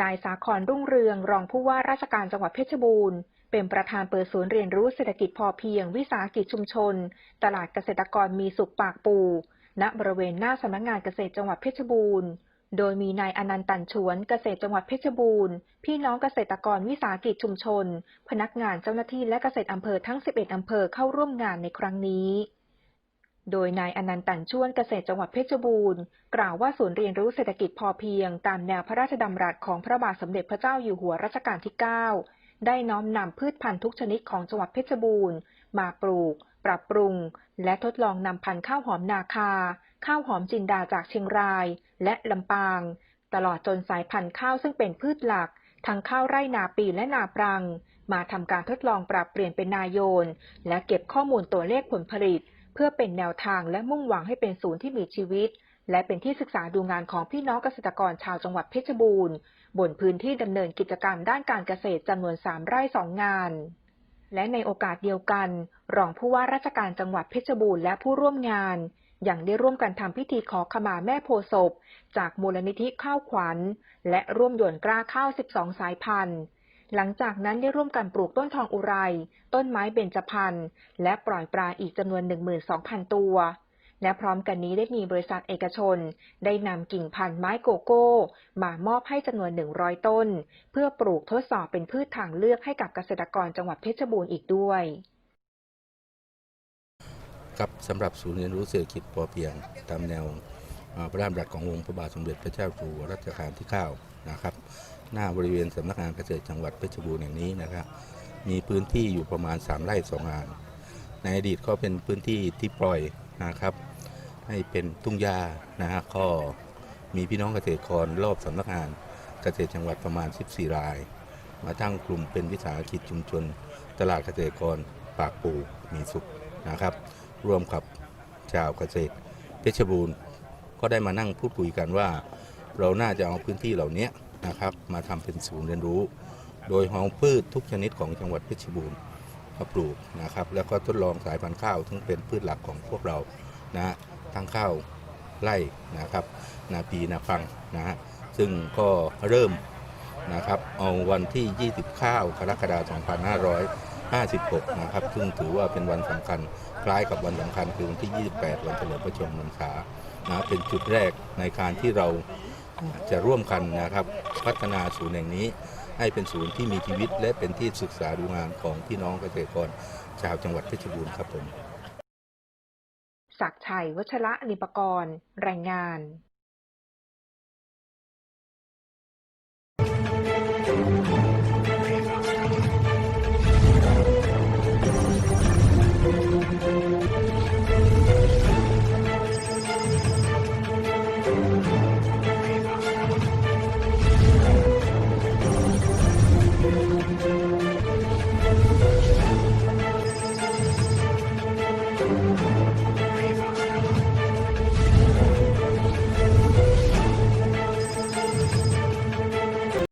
นายสาครรุ่งเรืองรองผู้ว่าราชการจังหวัดเพชรบูรณ์ เป็นประธานเปิดศูนย์เรียนรู้เศรษฐกิจพอเพียง วิสาหกิจชุมชน ตลาดเกษตรกรมีสุขปากปู ณบริเวณหน้าสำนักงานเกษตรจังหวัดเพชรบูรณ์ โดยมีนายอนันต์ตันฉวนเกษตรจังหวัดเพชรบูรณ์ พี่น้องเกษตรกรวิสาหกิจชุมชน พนักงานเจ้าหน้าที่และเกษตรอำเภอทั้ง 11 อำเภอเข้าร่วมงานในครั้งนี้ โดยนายอนันต์ตันช่วนเกษตรจังหวัดเพชรบูรณ์ กล่าวว่าศูนย์เรียนรู้เศรษฐกิจพอเพียง ตามแนวพระราชดำรัสของพระบาทสมเด็จพระเจ้าอยู่หัวรัชกาลที่ 9 ได้น้อมนำพืชพันธุ์ทุกชนิดของจังหวัดเพชรบูรณ์ มาปลูก ปรับปรุง และทดลองนำพันธุ์ข้าวหอมนาคา ข้าวหอมจินดาจากเชียงราย และลำปาง ตลอดจนสายพันธุ์ข้าวซึ่งเป็นพืชหลัก ทั้งข้าวไร่นาปีและนาปรัง มาทำการทดลองปรับเปลี่ยนเป็นนายโยน และเก็บข้อมูลตัวเลขผลผลิต เพื่อเป็นแนวทางและมุ่งหวังให้เป็นศูนย์ที่มีชีวิต และเป็นที่ศึกษาดูงานของพี่น้องเกษตรกรชาวจังหวัดเพชรบูรณ์ บนพื้นที่ดำเนินกิจกรรมด้านการเกษตรจำนวน 3 ไร่ 2 งาน และในโอกาสเดียวกัน รองผู้ว่าราชการจังหวัดเพชรบูรณ์และผู้ร่วมงานยังได้ร่วมกันทำพิธีขอขมาแม่โพศพ จากมูลนิธิข้าวขวัญ และร่วมหย่นกล้าข้าว 12 สายพันธุ์ หลังจากนั้นได้ร่วมกันปลูกต้นทองอุไร ต้นไม้เบญจพรรณ และปล่อยปลาอีกจำนวน 12,000 ตัว และพร้อมกันนี้ได้มีบริษัทเอกชน ได้นำกิ่งพันธุ์ไม้โกโก้ มามอบให้จำนวน 100 ต้น เพื่อปลูกทดสอบเป็นพืชทางเลือกให้กับเกษตรกรจังหวัดเพชรบูรณ์อีกด้วยครับสำหรับศูนย์เรียนรู้เศรษฐกิจพอเพียงตามแนวพระราชดำรัสขององค์พระบาทสมเด็จพระเจ้าอยู่หัวรัชกาลที่ 9 นะครับ หน้าบริเวณสำนักงานเกษตรจังหวัดเพชรบูรณ์แห่งนี้นะครับ มีพื้นที่อยู่ประมาณ 3 ไร่2งาน ในอดีตก็เป็นพื้นที่ที่ปล่อยนะครับ ให้เป็นทุ่งหญ้านะฮะก็มีพี่น้องเกษตรกรรอบสำนักงานเกษตรจังหวัดประมาณ 14 ราย มาตั้งกลุ่มเป็นวิสาหกิจชุมชน ตลาดเกษตรกรปากปูมีสุขนะครับ ร่วมกับชาวเกษตรเพชรบูรณ์ ก็ได้มานั่งพูดคุยกันว่า เราน่าจะเอาพื้นที่เหล่านี้ นะครับมาทำเป็นศูนย์เรียนรู้ โดยเอาพืชทุกชนิดของจังหวัดเพชรบูรณ์มาปลูกนะครับ แล้วก็ทดลองสายพันธุ์ข้าวซึ่งเป็นพืชหลักของพวกเรานะทั้งข้าวไร่นะครับ นาปีนาปังนะฮะซึ่งก็เริ่มนะครับเอาวันที่20ข้าวกรกฎาคม 2556 นะครับ ซึ่งถือว่าเป็นวันสำคัญ คล้ายกับวันสำคัญคือวันที่ 28 วันเฉลิมพระชนมพรรษานะเป็นจุดแรกในการที่เรา จะร่วมกันนะครับ พัฒนาศูนย์แห่งนี้ ให้เป็นศูนย์ที่มีชีวิต และเป็นที่ศึกษาดูงานของพี่น้องเกษตรกรชาวจังหวัดเพชรบูรณ์ครับผมศักชัย วัชระนิปกรณ์รายงาน